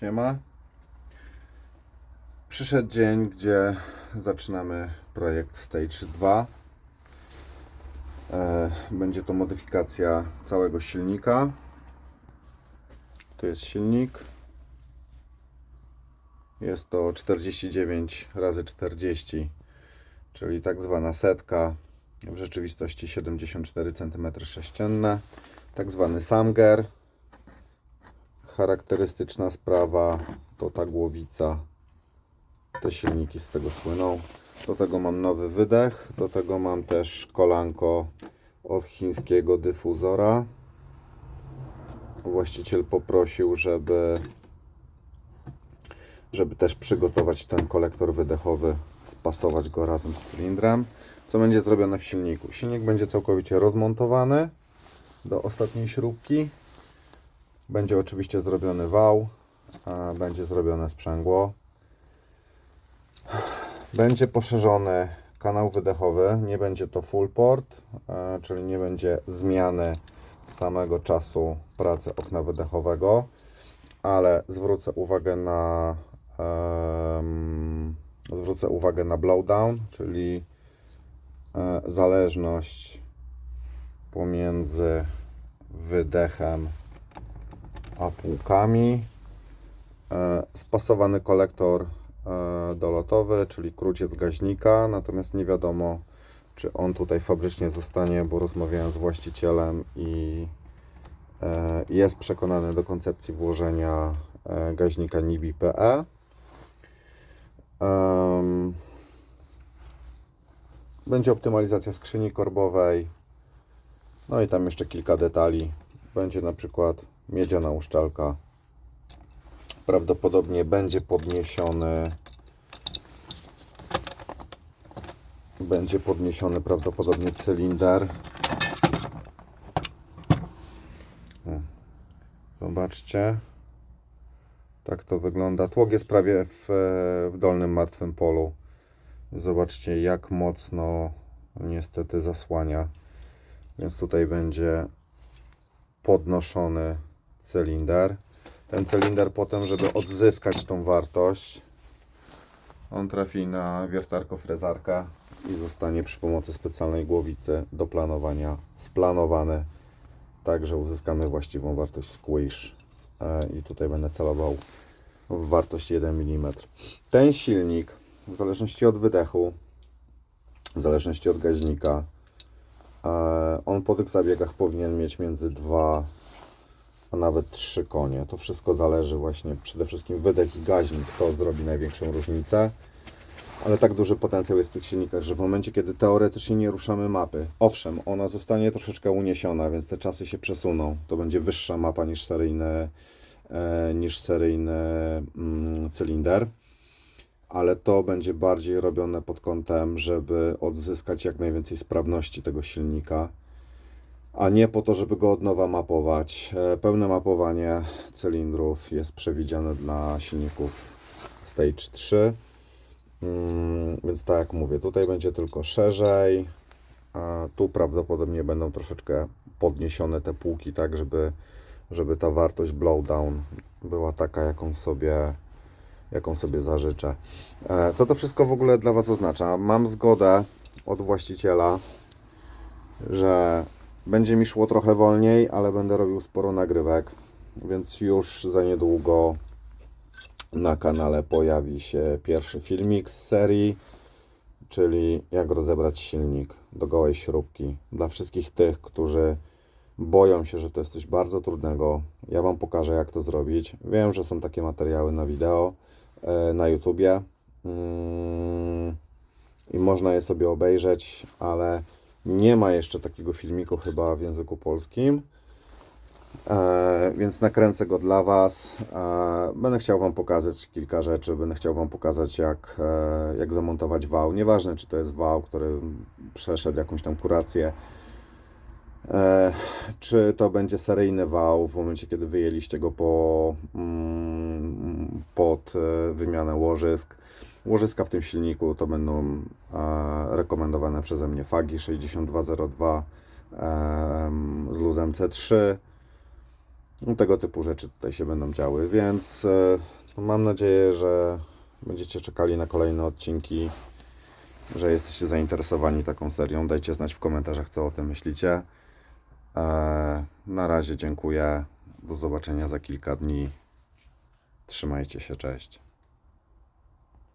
Siema. Przyszedł dzień, gdzie zaczynamy projekt Stage 2. E, Będzie to modyfikacja całego silnika. Tu jest silnik. Jest to 49 razy 40, czyli tak zwana setka, w rzeczywistości 74 cm3, tak zwany samger. Charakterystyczna sprawa to ta głowica. Te silniki z tego słyną. Do tego mam nowy wydech, do tego mam też kolanko od chińskiego dyfuzora. Właściciel poprosił, żeby żeby też przygotować ten kolektor wydechowy, spasować go razem z cylindrem. Co będzie zrobione w silniku? Silnik będzie całkowicie rozmontowany do ostatniej śrubki. Będzie oczywiście zrobiony wał, będzie zrobione sprzęgło. Będzie poszerzony kanał wydechowy. Nie będzie to full port, e, czyli nie będzie zmiany samego czasu pracy okna wydechowego, ale zwrócę uwagę na em, zwrócę uwagę na blowdown, czyli e, zależność pomiędzy wydechem a półkami. E, Spasowany kolektor e, dolotowy, czyli króciec gaźnika, natomiast nie wiadomo, czy on tutaj fabrycznie zostanie, bo rozmawiałem z właścicielem i e, jest przekonany do koncepcji włożenia gaźnika NIBI PE. Będzie optymalizacja skrzyni korbowej. No i tam jeszcze kilka detali. Będzie na przykład miedziana uszczelka. Prawdopodobnie będzie podniesiony. Będzie podniesiony prawdopodobnie cylinder. Zobaczcie. Tak to wygląda. Tłok jest prawie w, w dolnym martwym polu. Zobaczcie, jak mocno niestety zasłania. Więc tutaj będzie podnoszony cylinder. Ten cylinder potem, żeby odzyskać tą wartość, on trafi na wiertarko-frezarkę i zostanie przy pomocy specjalnej głowicy do planowania splanowany, tak że uzyskamy właściwą wartość squish. E, I tutaj będę celował w wartość 1 mm. Ten silnik, w zależności od wydechu, w zależności od gaźnika, e, on po tych zabiegach powinien mieć między 2 a nawet 3 konie. To wszystko zależy właśnie przede wszystkim wydech i gaźnik, to zrobi największą różnicę. Ale tak duży potencjał jest w tych silnikach, że w momencie, kiedy teoretycznie nie ruszamy mapy, owszem, ona zostanie troszeczkę uniesiona, więc te czasy się przesuną. To będzie wyższa mapa niż seryjny, e, niż seryjny mm, cylinder, ale to będzie bardziej robione pod kątem, żeby odzyskać jak najwięcej sprawności tego silnika, a nie po to, żeby go od nowa mapować. E, Pełne mapowanie cylindrów jest przewidziane dla silników Stage 3. Mm, Więc tak jak mówię, tutaj będzie tylko szerzej. Tu prawdopodobnie będą troszeczkę podniesione te półki, tak żeby, żeby ta wartość blowdown była taka, jaką sobie, jaką sobie zażyczę. E, Co to wszystko w ogóle dla Was oznacza? Mam zgodę od właściciela, że będzie mi szło trochę wolniej, ale będę robił sporo nagrywek, więc już za niedługo na kanale pojawi się pierwszy filmik z serii, czyli jak rozebrać silnik do gołej śrubki. Dla wszystkich tych, którzy boją się, że to jest coś bardzo trudnego, ja Wam pokażę jak to zrobić. Wiem, że są takie materiały na wideo, e, na YouTubie mm, i można je sobie obejrzeć, ale nie ma jeszcze takiego filmiku chyba w języku polskim. E, więc nakręcę go dla Was. E, będę chciał Wam pokazać kilka rzeczy. Będę chciał Wam pokazać, jak, e, jak zamontować wał. Nieważne, czy to jest wał, który przeszedł jakąś tam kurację, e, czy to będzie seryjny wał w momencie, kiedy wyjęliście go po, mm, pod e, wymianę łożysk. Łożyska w tym silniku to będą e, rekomendowane przeze mnie Fagi 6202 em, z luzem C3. No, Tego typu rzeczy tutaj się będą działy, więc e, no, mam nadzieję, że będziecie czekali na kolejne odcinki, że jesteście zainteresowani taką serią. Dajcie znać w komentarzach, co o tym myślicie. E, Na razie dziękuję. Do zobaczenia za kilka dni. Trzymajcie się, cześć.